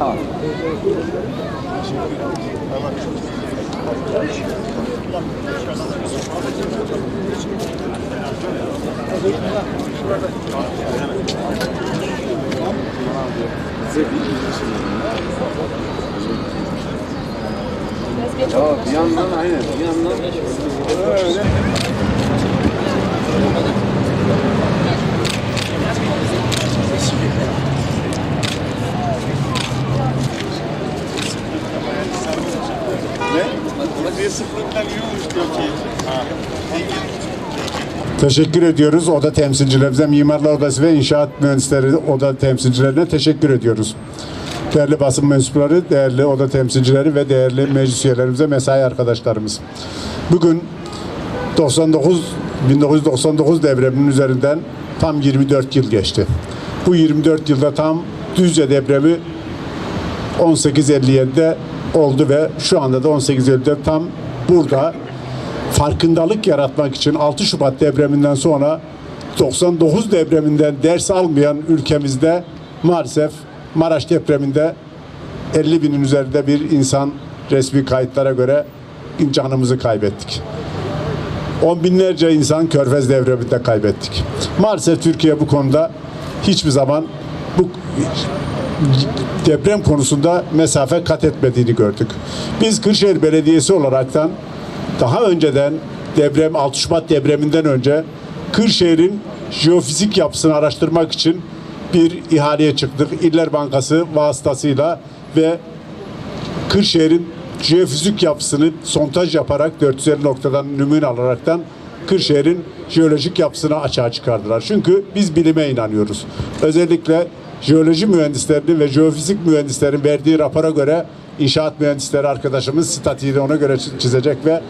Tamam. Ya bir yandan aynen bir yandan öyle. Ne? Bir sıfırdan yiyormuş diyor ki. Ha. Teşekkür ediyoruz oda temsilcilerimize, Mimarlar Odası ve İnşaat Mühendisleri Oda temsilcilerine teşekkür ediyoruz. Değerli basın mensupları, değerli oda temsilcileri ve değerli meclis üyelerimize, mesai arkadaşlarımız. Bugün 99 1999 depreminin üzerinden tam 24 yıl geçti. Bu 24 yılda tam Düzce depremi 1857'de oldu ve şu anda da 1857'de tam burada farkındalık yaratmak için 6 Şubat depreminden sonra 99 depreminden ders almayan ülkemizde maalesef Maraş depreminde 50 binin üzerinde bir insan resmi kayıtlara göre canımızı kaybettik. On binlerce insan Körfez devreminde kaybettik. Maalesef Türkiye bu konuda hiçbir zaman bu deprem konusunda mesafe kat etmediğini gördük. Biz Kırşehir Belediyesi olaraktan daha önceden deprem 6 Şubat depreminden önce Kırşehir'in jeofizik yapısını araştırmak için bir ihaleye çıktık. İller Bankası vasıtasıyla ve Kırşehir'in jeofizik yapısını sontaj yaparak 450 noktadan nümune alaraktan Kırşehir'in jeolojik yapısını açığa çıkardılar. Çünkü biz bilime inanıyoruz. Özellikle jeoloji mühendislerinin ve jeofizik mühendislerin verdiği rapora göre inşaat mühendisleri arkadaşımız statiği de ona göre çizecek ve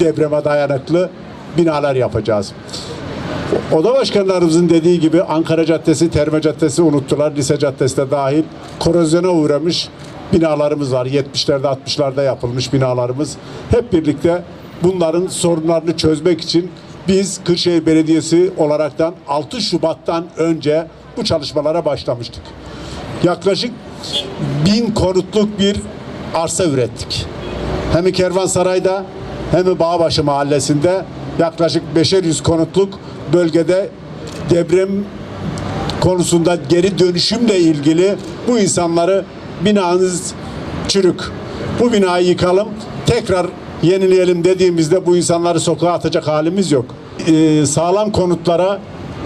depreme dayanıklı binalar yapacağız. Oda başkanlarımızın dediği gibi Ankara Caddesi, Terme Caddesi unuttular. Lise Caddesi de dahil korozyona uğramış binalarımız var. 70'lerde 60'larda yapılmış binalarımız. Hep birlikte bunların sorunlarını çözmek için biz Kırşehir Belediyesi olaraktan 6 Şubat'tan önce bu çalışmalara başlamıştık. Yaklaşık bin konutluk bir arsa ürettik. Hem Kervansaray'da hem Bağbaşı Mahallesi'nde yaklaşık 5'er yüz konutluk bölgede deprem konusunda geri dönüşümle ilgili bu insanları binanız çürük. Bu binayı yıkalım, tekrar yenileyelim dediğimizde bu insanları sokağa atacak halimiz yok. Ee, sağlam konutlara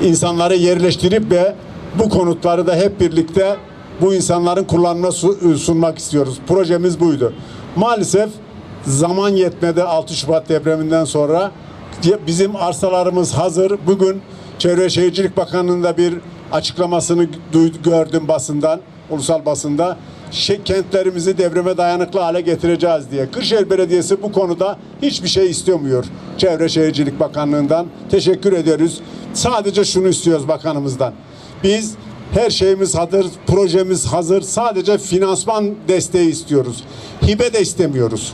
insanları yerleştirip ve bu konutları da hep birlikte bu insanların kullanımına su- sunmak istiyoruz. Projemiz buydu. Maalesef zaman yetmedi 6 Şubat depreminden sonra. Bizim arsalarımız hazır. Bugün Çevre Şehircilik Bakanlığı'nda bir açıklamasını gördüm basından, ulusal basında. Şey, kentlerimizi depreme dayanıklı hale getireceğiz diye. Kırşehir Belediyesi bu konuda hiçbir şey istemiyor. Çevre Şehircilik Bakanlığı'ndan teşekkür ediyoruz. Sadece şunu istiyoruz bakanımızdan. Biz her şeyimiz hazır, projemiz hazır. Sadece finansman desteği istiyoruz. Hibe de istemiyoruz.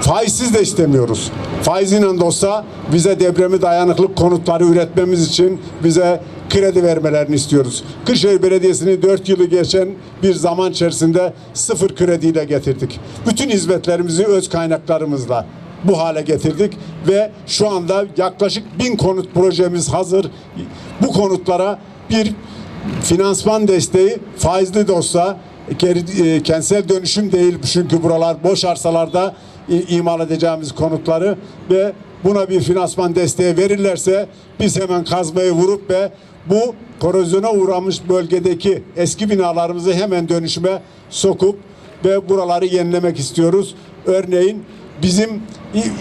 Faizsiz de istemiyoruz. Faiziyle de olsa bize depremi dayanıklı konutları üretmemiz için bize kredi vermelerini istiyoruz. Kırşehir Belediyesi'ni 4 yılı geçen bir zaman içerisinde sıfır krediyle getirdik. Bütün hizmetlerimizi öz kaynaklarımızla bu hale getirdik ve şu anda yaklaşık bin konut projemiz hazır. Bu konutlara bir finansman desteği faizli de olsa e, kentsel dönüşüm değil çünkü buralar boş arsalarda i- imal edeceğimiz konutları ve buna bir finansman desteği verirlerse biz hemen kazmayı vurup ve bu korozyona uğramış bölgedeki eski binalarımızı hemen dönüşüme sokup ve buraları yenilemek istiyoruz. Örneğin bizim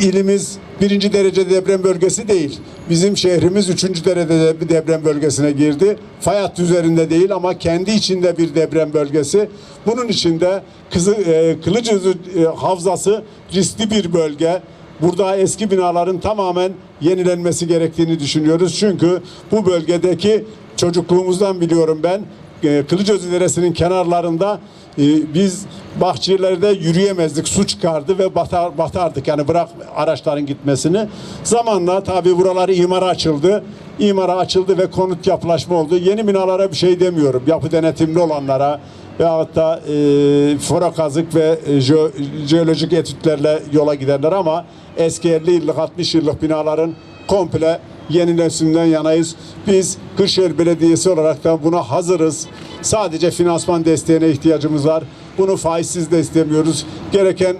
ilimiz birinci derece deprem bölgesi değil. Bizim şehrimiz üçüncü derecede bir deprem bölgesine girdi. Fay hattı üzerinde değil ama kendi içinde bir deprem bölgesi. Bunun içinde Kızı, e, Kılıcızı e, Havzası riskli bir bölge. Burada eski binaların tamamen yenilenmesi gerektiğini düşünüyoruz. Çünkü bu bölgedeki çocukluğumuzdan biliyorum ben e, Kılıçözü Deresi'nin kenarlarında e, biz bahçelerde yürüyemezdik. Su çıkardı ve batar, batardık. Yani bırak araçların gitmesini. Zamanla tabii buraları imara açıldı. İmara açıldı ve konut yapılaşma oldu. Yeni binalara bir şey demiyorum. Yapı denetimli olanlara veyahut da e, fora kazık ve e, jeo- jeolojik etütlerle yola giderler ama eski 50 yıllık 60 yıllık binaların komple yenileşiminden yanayız. Biz Kırşehir Belediyesi olarak da buna hazırız. Sadece finansman desteğine ihtiyacımız var. Bunu faizsiz de istemiyoruz. Gereken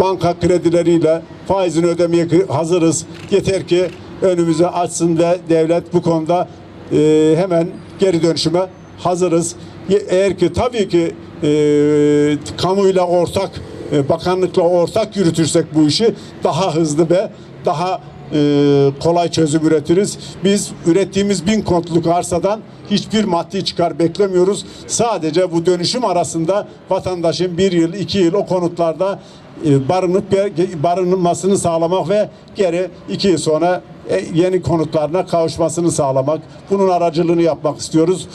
banka kredileriyle faizini ödemeye hazırız. Yeter ki önümüzü açsın ve devlet bu konuda e, hemen geri dönüşüme hazırız. Eğer ki tabii ki e, kamuyla ortak, e, bakanlıkla ortak yürütürsek bu işi daha hızlı ve daha e, kolay çözüm üretiriz. Biz ürettiğimiz bin kontluk arsadan hiçbir maddi çıkar beklemiyoruz. Sadece bu dönüşüm arasında vatandaşın bir yıl, iki yıl o konutlarda e, barınıp barınmasını sağlamak ve geri iki yıl sonra e, yeni konutlarına kavuşmasını sağlamak. Bunun aracılığını yapmak istiyoruz.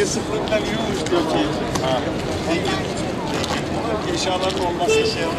Bir sıfırdan yiyormuş diyor ki. Ha. Peki. Peki. Eşyaların olması işe yarar.